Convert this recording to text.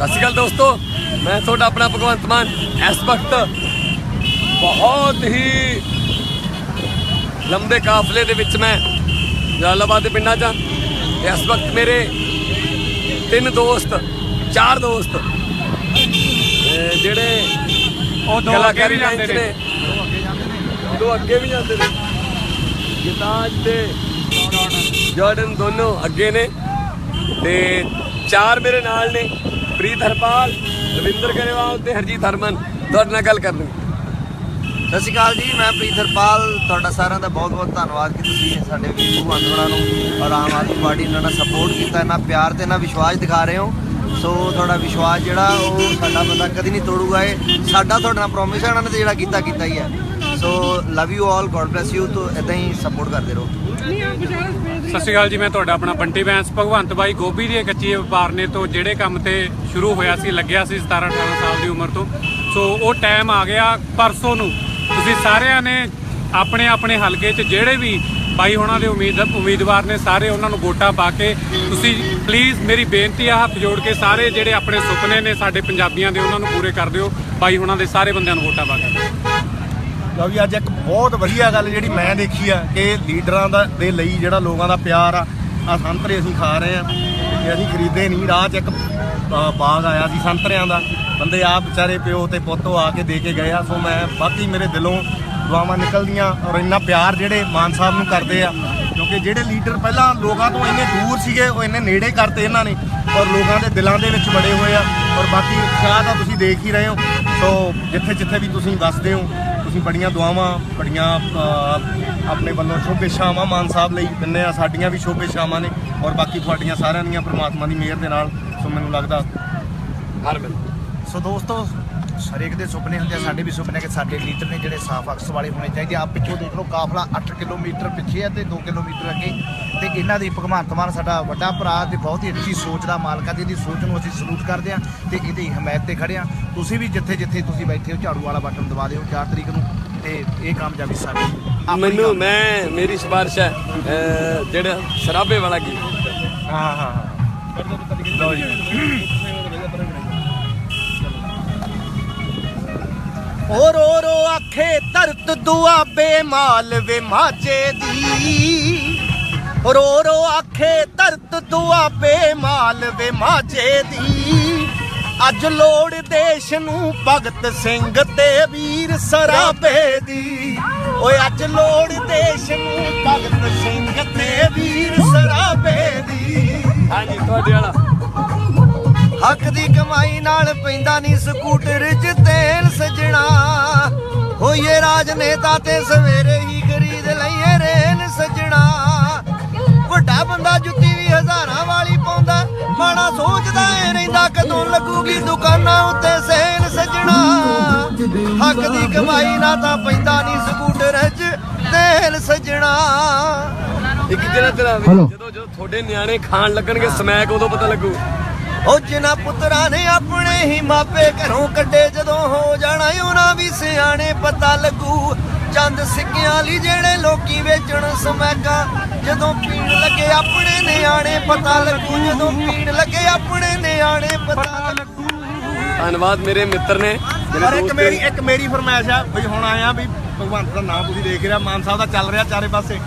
ਸਤਿ ਸ਼੍ਰੀ ਅਕਾਲ ਦੋਸਤੋ ਮੈਂ ਤੁਹਾਡਾ ਆਪਣਾ ਭਗਵੰਤ ਮਾਨ ਇਸ ਵਕਤ ਬਹੁਤ ਹੀ ਲੰਬੇ ਕਾਫਲੇ ਦੇ ਵਿੱਚ ਮੈਂ ਜਲਾਲਾਬਾਦ ਦੇ ਪਿੰਡਾਂ 'ਚ ਇਸ ਵਕਤ ਮੇਰੇ ਤਿੰਨ ਦੋਸਤ ਚਾਰ ਦੋਸਤ ਜਿਹੜੇ ਉਹ ਦੋ ਅੱਗੇ ਵੀ ਜਾਂਦੇ ਨੇ। ਦੋ ਅੱਗੇ ਵੀ ਜਾਂਦੇ ਨੇ। ਗਿਤਾਜ ਤੇ ਜਾਰਡਨ ਦੋਨੋਂ ਅੱਗੇ ਨੇ ਤੇ ਚਾਰ ਮੇਰੇ ਨਾਲ ਨੇ। ਪ੍ਰੀਤ ਹਰਪਾਲ, ਰਵਿੰਦਰ ਗਰੇਵਾਲ ਤੇ ਹਰਜੀਤ ਹਰਮਨ, ਤੁਹਾਡੇ ਨਾਲ ਗੱਲ ਕਰਨੀ। ਸਤਿ ਸ਼੍ਰੀ ਅਕਾਲ ਜੀ, ਮੈਂ ਪ੍ਰੀਤ ਹਰਪਾਲ, ਤੁਹਾਡਾ ਸਾਰਿਆਂ ਦਾ ਬਹੁਤ ਬਹੁਤ ਧੰਨਵਾਦ ਕਿ ਤੁਸੀਂ ਸਾਡੇ ਵੀਰ ਭਗਵੰਤ ਨੂੰ ਔਰ ਆਮ ਆਦਮੀ ਪਾਰਟੀ ਨੂੰ ਨਾਲ ਸਪੋਰਟ ਕੀਤਾ, ਇੰਨਾ ਪਿਆਰ ਤੇ ਇੰਨਾ ਵਿਸ਼ਵਾਸ ਦਿਖਾ ਰਹੇ ਹੋ। ਸੋ ਤੁਹਾਡਾ ਵਿਸ਼ਵਾਸ ਜਿਹੜਾ ਉਹ ਸਾਡਾ ਬੰਦਾ ਕਦੀ ਨਹੀਂ ਤੋੜੂਗਾ, ਇਹ ਸਾਡਾ ਤੁਹਾਡਾ ਪ੍ਰੋਮਿਸ ਹੈ ਉਹਨਾਂ ਨੇ ਜਿਹੜਾ ਕੀਤਾ ਕੀਤਾ ਹੀ ਹੈ। So love you all God bless you ਤੋਂ ਇਦਾਂ ਹੀ ਸਪੋਰਟ ਕਰਦੇ ਰਹੋ। ਸਤਿ ਸ਼੍ਰੀ ਅਕਾਲ ਜੀ, ਮੈਂ ਤੁਹਾਡਾ ਆਪਣਾ ਬੰਟੀ ਬੈਂਸ। ਭਗਵੰਤ ਬਾਈ ਗੋਭੀ ਦੇ ਕੱਚੀ ਵਪਾਰ ਤੋਂ ਜਿਹੜੇ ਕੰਮ ਤੇ ਸ਼ੁਰੂ ਹੋਇਆ ਸੀ, ਲੱਗਿਆ ਸੀ 17 18 ਸਾਲ ਦੀ ਉਮਰ ਤੋਂ। ਸੋ ਉਹ ਟਾਈਮ ਆ ਗਿਆ ਪਰਸੋਂ ਨੂੰ। ਤੁਸੀਂ ਸਾਰਿਆਂ ਨੇ ਆਪਣੇ ਆਪਣੇ ਹਲਕੇ 'ਚ ਜਿਹੜੇ ਵੀ ਬਾਈ ਹੋਣਾ ਦੇ ਉਮੀਦ ਉਮੀਦਵਾਰ ਨੇ, ਸਾਰੇ ਉਹਨਾਂ ਨੂੰ ਵੋਟਾਂ ਪਾ ਕੇ ਤੁਸੀਂ ਪਲੀਜ਼ ਮੇਰੀ ਬੇਨਤੀ ਆ, ਹੱਥ ਜੋੜ ਕੇ ਸਾਰੇ ਜਿਹੜੇ ਆਪਣੇ ਸੁਪਨੇ ਨੇ ਸਾਡੇ ਪੰਜਾਬੀਆਂ ਦੇ, ਉਹਨਾਂ ਨੂੰ ਪੂਰੇ ਕਰ ਦਿਓ। ਬਾਈ ਹੋਣਾ ਦੇ ਸਾਰੇ ਬੰਦਿਆਂ ਨੂੰ ਵੋਟਾਂ ਪਾ ਕੇ। ਲਓ ਵੀ ਅੱਜ ਇੱਕ ਬਹੁਤ ਵਧੀਆ ਗੱਲ ਜਿਹੜੀ ਮੈਂ ਦੇਖੀ ਆ ਕਿ ਲੀਡਰਾਂ ਦਾ ਦੇ ਲਈ ਜਿਹੜਾ ਲੋਕਾਂ ਦਾ ਪਿਆਰ ਆ ਆ ਸੰਤਰੇ ਅਸੀਂ ਖਾ ਰਹੇ ਆ ਤੇ ਅਸੀਂ ਖਰੀਦੇ ਨਹੀਂ। ਰਾਹ 'ਚ ਇੱਕ ਬਾਗ ਆਇਆ ਸੀ ਸੰਤਰਿਆਂ ਦਾ। ਬੰਦੇ ਆਪ ਵਿਚਾਰੇ ਪਿਓ ਤੇ ਪੁੱਤੋ ਆ ਕੇ ਦੇ ਕੇ ਗਏ ਆ। ਸੋ ਮੈਂ ਬਾਕੀ ਮੇਰੇ ਦਿਲੋਂ ਦੁਆਵਾਂ ਨਿਕਲਦੀਆਂ ਔਰ ਇੰਨਾ ਪਿਆਰ ਜਿਹੜੇ ਮਾਨ ਸਾਹਿਬ ਨੂੰ ਕਰਦੇ ਆ, ਕਿਉਂਕਿ ਜਿਹੜੇ ਲੀਡਰ ਪਹਿਲਾਂ ਲੋਕਾਂ ਤੋਂ ਇੰਨੇ ਦੂਰ ਸੀਗੇ, ਉਹ ਇੰਨੇ ਨੇੜੇ ਕਰਤੇ ਇਹਨਾਂ ਨੇ ਔਰ ਲੋਕਾਂ ਦੇ ਦਿਲਾਂ ਦੇ ਵਿੱਚ ਵੜੇ ਹੋਏ ਆ। ਔਰ ਬਾਕੀ ਉਤਸ਼ਾਹ ਤਾਂ ਤੁਸੀਂ ਦੇਖ ਹੀ ਰਹੇ ਹੋ। ਸੋ ਜਿੱਥੇ ਜਿੱਥੇ ਵੀ ਤੁਸੀਂ ਵੱਸਦੇ ਹੋ ਤੁਸੀਂ ਬੜੀਆਂ ਦੁਆਵਾਂ ਬੜੀਆਂ ਆਪਣੇ ਵੱਲੋਂ ਸ਼ੁਭ ਇੱਛਾਵਾਂ ਮਾਨ ਸਾਹਿਬ ਲਈ ਦਿੰਦੇ ਆ ਸਾਡੀਆਂ ਵੀ ਸ਼ੁਭ ਇੱਛਾਵਾਂ ਨੇ ਔਰ ਬਾਕੀ ਤੁਹਾਡੀਆਂ ਸਾਰਿਆਂ ਦੀਆਂ ਪ੍ਰਮਾਤਮਾ ਦੀ ਮਿਹਰ ਦੇ ਨਾਲ। ਸੋ ਮੈਨੂੰ ਲੱਗਦਾ ਹਰਮਨ ਸੋ ਦੋਸਤੋ ਹਰੇਕ ਦੇ ਸੁਪਨੇ ਹੁੰਦੇ ਆ ਸਾਡੇ ਵੀ ਸੁਪਨੇ ਕਿ ਸਾਡੇ ਲੀਡਰ ਨੇ ਜਿਹੜੇ ਸਾਫ਼ ਅਕਸ ਵਾਲੇ ਹੋਣੇ ਚਾਹੀਦੇ ਆ। ਪਿੱਛੋਂ ਦੇਖ ਲਓ ਕਾਫਲਾ 8 ਕਿਲੋਮੀਟਰ ਪਿੱਛੇ ਹੈ ਤੇ 2 ਕਿਲੋਮੀਟਰ ਅੱਗੇ। ਤੇ ਇਹਨਾਂ ਦੀ ਭਗਵੰਤ ਮਾਨ ਸਾਡਾ ਵੱਡਾ ਭਰਾ ਤੇ ਬਹੁਤ ਹੀ ਅੱਛੀ ਸੋਚ ਦਾ ਮਾਲਕ ਆ ਤੇ ਇਹਦੀ ਸੋਚ ਨੂੰ ਅਸੀਂ ਸਲੂਟ ਕਰਦੇ ਆ ਤੇ ਇਹਦੀ ਹਮਾਇਤ ਤੇ ਖੜੇ ਆ। ਤੁਸੀਂ ਵੀ ਜਿੱਥੇ ਜਿੱਥੇ ਤੁਸੀਂ ਬੈਠੇ ਹੋ ਝਾੜੂ ਵਾਲਾ ਬਟਨ ਦਬਾ ਦਿਓ 4 ਤਰੀਕ ਨੂੰ ਤੇ ਇਹ ਕਾਮਯਾਬੀ ਸਾਡੀ ਮੈਨੂੰ। ਮੈਂ ਮੇਰੀ ਸਿਫਾਰਿਸ਼ ਹੈ ਜਿਹੜਾ ਸਰਾਬੇ ਵਾਲਾ ਗੀਤ। ਹਾਂ ਹਾਂ ਹਾਂ। ਲਓ ਜੀ। ਓ ਰੋ ਰੋ ਆਖੇ ਧਰਤ ਦੁਆਬੇ ਮਾਲ ਵੇ ਮਾਝੇ ਦੀ। ਰੋ ਰੋ ਆਖੇ ਧਰਤ ਦੁਆਬੇ ਮਾਲ ਵੇ ਮਾਝੇ ਦੀ। ਅੱਜ ਲੋੜ ਦੇਸ਼ ਨੂੰ ਭਗਤ ਸਿੰਘ ਤੇ ਵੀਰ ਸਰਾਬੇ ਦੀ। ਓਏ ਅੱਜ ਲੋੜ ਦੇਸ਼ ਨੂੰ ਭਗਤ ਸਿੰਘ ਤੇ ਵੀਰ ਸਰਾਬੇ ਦੀ। ਹਾਂਜੀ ਤੁਹਾਡੇ ਵਾਲਾ। ਹੱਕ ਦੀ ਕਮਾਈ ਨਾਲ ਪੈਂਦਾ ਨਹੀਂ ਸਕੂਟਰ 'ਚ ਹੋਈਏ ਰਾਜਨੇਤਾ ਤੇ ਸਵੇਰੇ ਹੀ ਖਰੀਦ ਲਈਏ ਰੇਲ ਸਜਣਾ। ਵੱਡਾ ਬੰਦਾ ਜੁੱਤੀ ਵੀ ਹਜ਼ਾਰਾਂ ਵਾਲੀ ਪਾਉਂਦਾ ਮਾੜਾ ਸੋਚਦਾ ਏ ਰਹਿੰਦਾ ਕਦੋਂ ਲੱਗੂਗੀ ਦੁਕਾਨਾਂ ਉੱਤੇ ਸੇਲ ਸਜਣਾ। ਹੱਕ ਦੀ ਕਮਾਈ ਨਾਲ ਤਾਂ ਪੈਂਦਾ ਨਹੀਂ ਸਕੂਟਰ 'ਚ ਤੇਲ ਸਜਣਾ। ਇੱਕ ਜਿਹੜਾ ਤੇਰਾ ਜਦੋਂ ਜਦੋਂ ਤੁਹਾਡੇ ਨਿਆਣੇ ਖਾਣ ਲੱਗਣਗੇ ਸਮੈਕ ਉਦੋਂ ਪਤਾ ਲੱਗੂ। ਉਹ ਜਿਨ੍ਹਾਂ ਪੁੱਤਰਾਂ ਨੇ ਆਪਣੇ ਹੀ ਮਾਪੇ ਘਰੋਂ ਕੱਢੇ ਜਦੋਂ ਹੋ ਜਾਣਾ ਉਹਨਾਂ ਵੀ ਸਿਆਣੇ ਪਤਾ ਲੱਗੂ। ਚੰਦ ਸਿੱਕਿਆਂ ਲਈ ਜਿਹੜੇ ਲੋਕੀ ਵੇਚਣ ਸਮੈਕਾ ਜਦੋਂ ਪੀਣ ਲੱਗੇ ਆਪਣੇ ਨਿਆਣੇ ਪਤਾ ਲੱਗੂ। ਜਦੋਂ ਪੀਣ ਲੱਗੇ ਆਪਣੇ ਨਿਆਣੇ ਪਤਾ ਲੱਗੂ। ਧੰਨਵਾਦ ਮੇਰੇ ਮਿੱਤਰ ਨੇ ਮੇਰੇ ਪਰ ਇੱਕ ਮੇਰੀ। ਇੱਕ ਮੇਰੀ ਫਰਮਾਇਸ਼ ਆ ਵੀ ਹੁਣ ਆਇਆ ਵੀ ਭਗਵੰਤ ਦਾ ਨਾਮ ਤੁਸੀਂ ਦੇਖ ਰਿਹਾ ਮਾਨ ਸਾਹਿਬ ਦਾ ਚੱਲ ਰਿਹਾ ਚਾਰੇ ਪਾਸੇ।